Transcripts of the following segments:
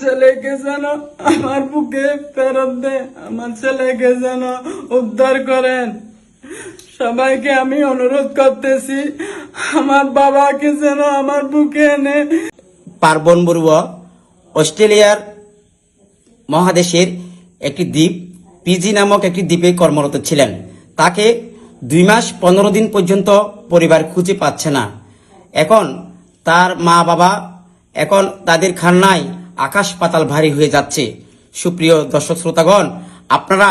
ছেলেকে যেন আমার বুকে ফেরত দে, আমার ছেলেকে যেন উদ্ধার করেন। সবাইকে আমি অনুরোধ করতেছি, আমার বাবাকে যেন আমার বুকে এনে পার্বণ বড়ুয়া অস্ট্রেলিয়ার মহাদেশের একটি দ্বীপ, পিজি নামক একটি দ্বীপে কর্মরত ছিলেন। তাকে দুই মাস পনেরো দিন পর্যন্ত পরিবার খুঁজে পাচ্ছে না। এখন তার মা বাবা এখন তাদের খান্নায় আকাশ পাতাল ভারী হয়ে যাচ্ছে। সুপ্রিয় দর্শক শ্রোতাগণ, আপনারা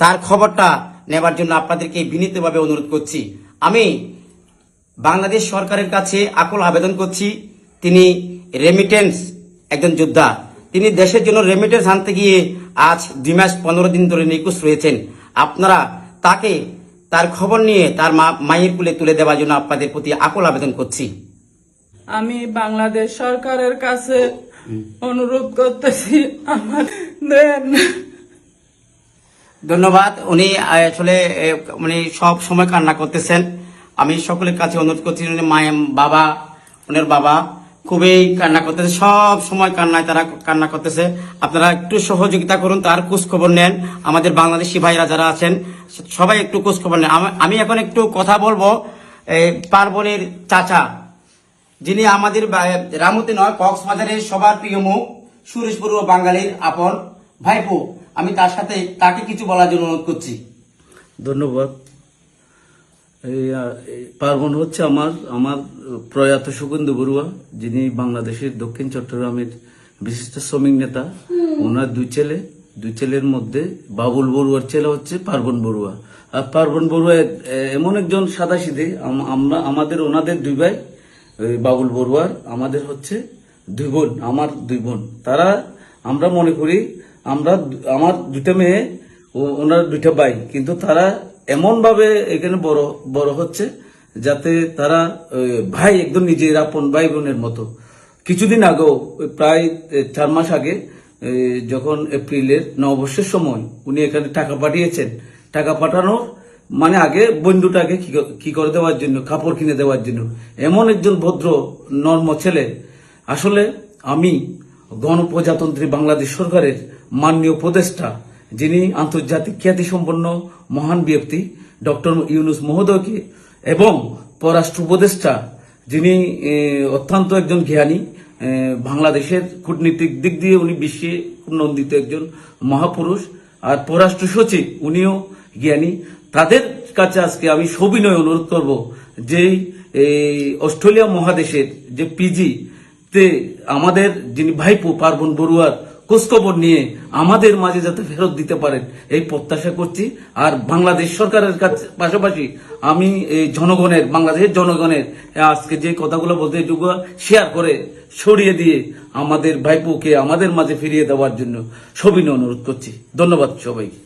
তার খবরটা নেবার জন্য আপনাদেরকে বিনীতভাবে অনুরোধ করছি। আমি বাংলাদেশ সরকারের কাছে আকুল আবেদন করছি, তিনি রেমিটেন্স একজন যোদ্ধা। তিনি দেশের জন্য রেমিটেন্স আনতে গিয়ে আজ দুই মাস পনেরো দিন ধরে নিখোঁজ রয়েছেন। আপনারা তাকে তার খবর নিয়ে তার মা, মায়ের কুলে তুলে দেওয়ার জন্য আপনাদের প্রতি আকুল আবেদন করছি। আমি বাংলাদেশ সরকারের কাছে অনুরোধ করতেছি আমার দেন ধন্যবাদ। উনি আসলে মানে সব সময় কান্না করতেছেন। আমি সকলের কাছে অনুরোধ করছি, উনি মায়ের বাবা, ওনার বাবা, খুবই কান্না করতেছে, সব সময় কান্নায় তারা কান্না করতেছে। আপনারা একটু সহযোগিতা করুন, তার খোঁজ খবর নেন। আমাদের বাংলাদেশি ভাইরা যারা আছেন সবাই একটু খোঁজ খবর নেন। আমি এখন একটু কথা বলব পার্বণের চাচা। যিনি আমাদের রামুতে নয় কক্সবাজারের সবার প্রিয় মুখ সুরেশ বড়ুয়া বাঙালির আপন। ভাইপো আমি তার সাথে তাকে কিছু বলার জন্য অনুরোধ করছি। ধন্যবাদ। পার্বণ হচ্ছে আমার আমার প্রয়াত সুগন্ধ বড়ুয়া যিনি বাংলাদেশের দক্ষিণ চট্টগ্রামের বিশিষ্ট শ্রমিক নেতা। ওনার দুই ছেলে দুই ছেলের মধ্যে বাবুল বড়ুয়ার ছেলে হচ্ছে পার্বণ বড়ুয়া। আর পার্বণ বড়ুয়া এমন একজন সাদা সিধে আমরা আমাদের ওনাদের দুই ভাই বাবুল বড়ুয়ার, আমাদের হচ্ছে দুই বোন, আমার দুই বোন। তারা, আমরা মনে করি, আমরা আমার দুইটা মেয়ে ওনার দুইটা ভাই। কিন্তু তারা এমন ভাবে এখানে বড় বড় হচ্ছে যাতে তারা ভাই একদম নিজের আপন ভাই বোনের মতো। কিছুদিন আগেও প্রায় চার মাস আগে যখন এপ্রিলের নববর্ষের সময় উনি এখানে টাকা পাঠিয়েছেন, টাকা পাঠানোর মানে আগে বন্ধুটাকে কি করে দেওয়ার জন্য, কাপড় কিনে দেওয়ার জন্য। এমন একজন ভদ্র, নর্ম ছেলে। আসলে আমি গণপ্রজাতন্ত্রী বাংলাদেশ সরকারের মাননীয় উপদেষ্টা, যিনি আন্তর্জাতিক খ্যাতিসম্পন্ন মহান ব্যক্তি, ডক্টর ইউনুস মহোদয়কে, এবং পররাষ্ট্র উপদেষ্টা, যিনি অত্যন্ত একজন জ্ঞানী বাংলাদেশের কূটনীতিক দিক দিয়ে উনি বিশ্বে নন্দিত একজন মহাপুরুষ, আর পররাষ্ট্র সচিব, উনিও জ্ঞানী। তাদের কাছে আজকে আমি সবিনয় অনুরোধ করব যে এই অস্ট্রেলিয়া মহাদেশের যে পিজি তে আমাদের যিনি ভাইপো পার্বণ বড়ুয়ার খোঁজখবর নিয়ে আমাদের মাঝে যাতে ফেরত দিতে পারেন, এই প্রত্যাশা করছি। আর বাংলাদেশ সরকারের কাছে পাশাপাশি আমি এই জনগণের, বাংলাদেশের জনগণের আজকে যে কথাগুলো বলতে যোগ্য শেয়ার করে সরিয়ে দিয়ে আমাদের ভাইপোকে আমাদের মাঝে ফিরিয়ে দেওয়ার জন্য সবিনয় অনুরোধ করছি। ধন্যবাদ সবাইকে।